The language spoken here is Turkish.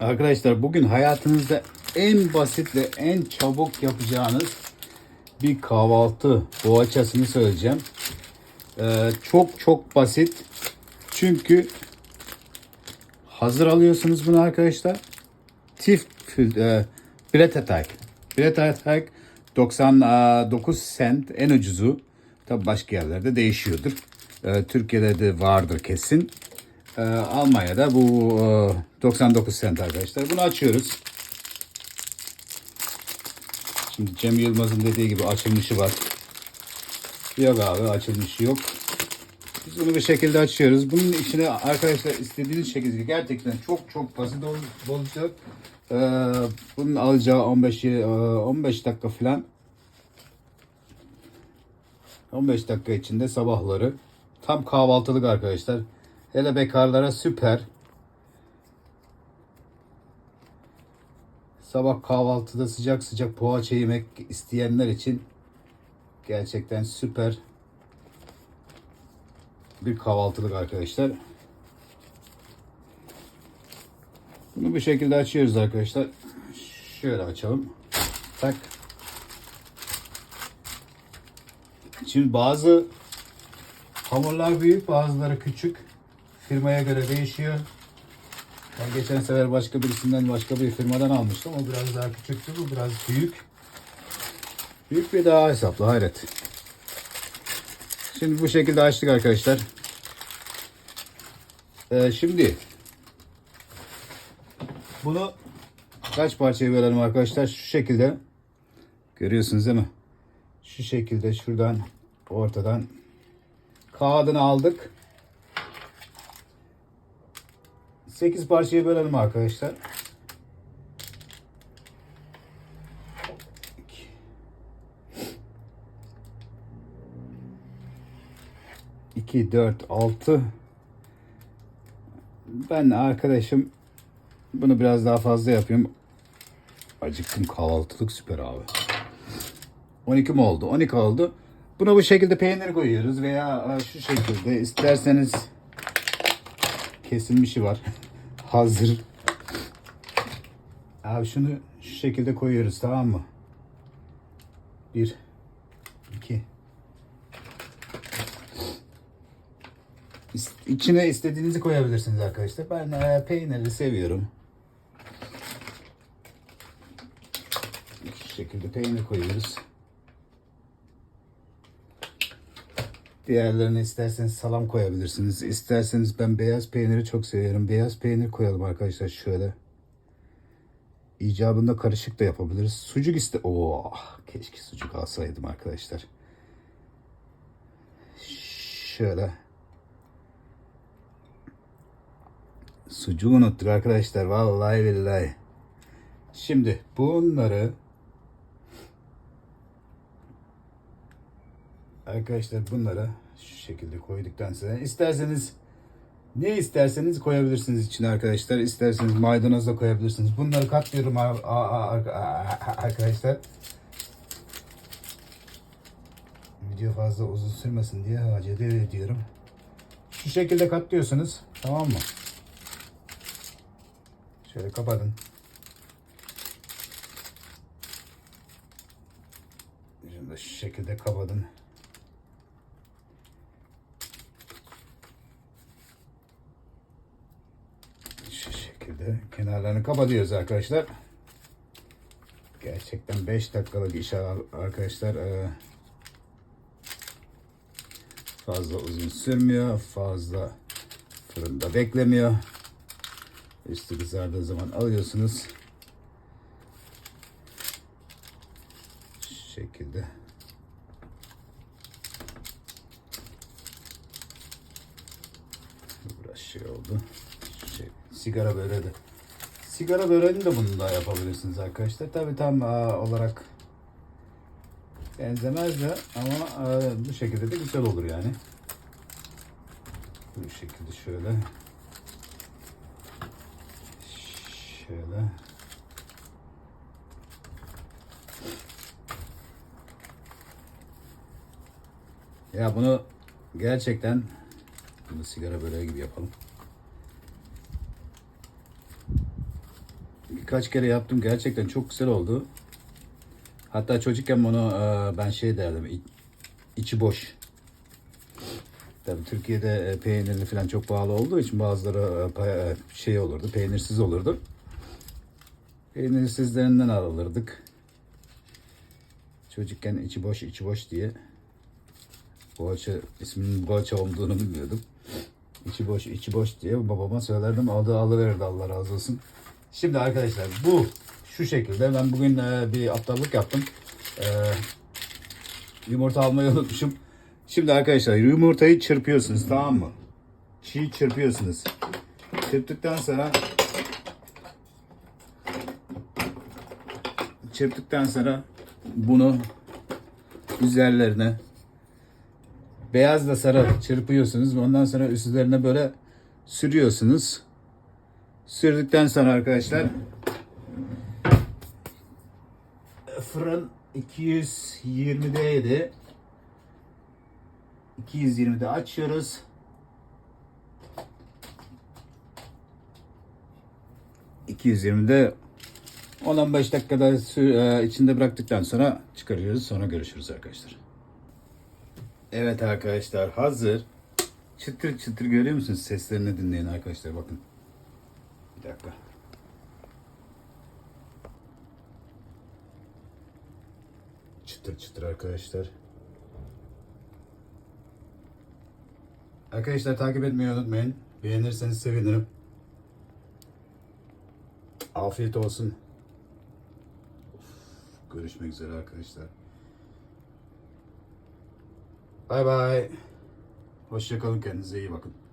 Arkadaşlar bugün hayatınızda en basit ve en çabuk yapacağınız bir kahvaltı poğaçasını söyleyeceğim. Ee, çok çok basit. Çünkü hazır alıyorsunuz bunu arkadaşlar. Tif e, Bretteteig. Bretteteig 99 cent en ucuzu. Tabi başka yerlerde değişiyordur. Ee, Türkiye'de de vardır kesin. Ee, Almanya'da bu e, 99 cent arkadaşlar. Bunu açıyoruz. Şimdi Cem Yılmaz'ın dediği gibi açılmışı var. Yok abi açılmışı yok. Biz bunu bir şekilde açıyoruz. Bunun içine arkadaşlar istediğiniz şekilde gerçekten çok çok basit ol- olacak. Ee, bunun alacağı 15 e, 15 dakika falan. 15 dakika içinde sabahları tam kahvaltılık arkadaşlar. Hele bekarlara süper. Sabah kahvaltıda sıcak sıcak poğaça yemek isteyenler için gerçekten süper bir kahvaltılık arkadaşlar. Bunu bu şekilde açıyoruz arkadaşlar. Şöyle açalım. Tak. Şimdi bazı hamurlar büyük, bazıları küçük. Firmaya göre değişiyor. Ben geçen sefer başka birisinden başka bir firmadan almıştım. O biraz daha küçüktü. Bu biraz büyük. Büyük ve daha hesaplı. Hayret. Şimdi bu şekilde açtık arkadaşlar. Ee, şimdi bunu kaç parçaya bölelim arkadaşlar? Şu şekilde. Görüyorsunuz değil mi? Şu şekilde şuradan ortadan kağıdını aldık. 8 parçaya bölelim arkadaşlar. 2, 4, 6. Ben arkadaşım bunu biraz daha fazla yapıyorum. Acıktım kahvaltılık süper abi. 12 mi oldu? 12 oldu. Buna bu şekilde peynir koyuyoruz veya şu şekilde isterseniz kesilmişi var. Hazır. Abi şunu şu şekilde koyuyoruz tamam mı? 1 2 İst- İçine istediğinizi koyabilirsiniz arkadaşlar. Ben e, peynirli seviyorum. Şu şekilde peynir koyuyoruz. Diğerlerine isterseniz salam koyabilirsiniz. İsterseniz ben beyaz peyniri çok seviyorum. Beyaz peynir koyalım arkadaşlar şöyle. İcabında karışık da yapabiliriz. Sucuk iste... Oo, keşke sucuk alsaydım arkadaşlar. Şöyle. Sucuğu unuttuk arkadaşlar. Vallahi billahi. Şimdi bunları arkadaşlar bunları şu şekilde koyduktan sonra isterseniz ne isterseniz koyabilirsiniz içine arkadaşlar. İsterseniz maydanoz da koyabilirsiniz. Bunları katlıyorum arkadaşlar. Video fazla uzun sürmesin diye acele ediyorum. Şu şekilde katlıyorsunuz. Tamam mı? Şöyle kapatın. Da şu şekilde kapatın. Şu şekilde kenarlarını kapatıyoruz arkadaşlar. Gerçekten 5 dakikalık iş ar- arkadaşlar. Ee, Fazla uzun sürmüyor. Fazla fırında beklemiyor. Üstü kızardığı zaman alıyorsunuz. Şu şekilde. Biraz şey oldu. Sigara böreği. Sigara böreğini de bunu da yapabilirsiniz arkadaşlar. Tabi tam aa, olarak benzemez de ama aa, bu şekilde de güzel olur yani. Bu şekilde şöyle. Şöyle. Ya bunu gerçekten bunu sigara böreği gibi yapalım. Birkaç kere yaptım. Gerçekten çok güzel oldu. Hatta çocukken bunu e, ben şey derdim. içi boş. Tabii Türkiye'de e, peynirli falan çok pahalı olduğu için bazıları e, şey olurdu, peynirsiz olurdu. Peynirsizlerinden alırdık. Çocukken içi boş, içi boş diye. Boğaça, isminin Boğaça olduğunu bilmiyordum. İçi boş, içi boş diye babama söylerdim. Aldı alıverirdi Allah razı olsun. Şimdi arkadaşlar bu şu şekilde. Ben bugün e, bir aptallık yaptım. E, yumurta almayı unutmuşum. Şimdi arkadaşlar yumurtayı çırpıyorsunuz tamam mı? Çiğ çırpıyorsunuz. Çırptıktan sonra çırptıktan sonra bunu üzerlerine beyazla sarı çırpıyorsunuz. Ondan sonra üzerine böyle sürüyorsunuz. Sürdükten sonra arkadaşlar fırın 220'deydi. 220'de açıyoruz. ...220'de 10-15 dakikada e, içinde bıraktıktan sonra çıkarıyoruz. Sonra görüşürüz arkadaşlar. Evet arkadaşlar hazır. Çıtır çıtır görüyor musunuz? Seslerini dinleyin arkadaşlar bakın. Bir dakika. Çıtır çıtır arkadaşlar. Arkadaşlar takip etmeyi unutmayın. Beğenirseniz sevinirim. Afiyet olsun. Of, görüşmek üzere arkadaşlar. Bay bay. Hoşçakalın kendinize iyi bakın.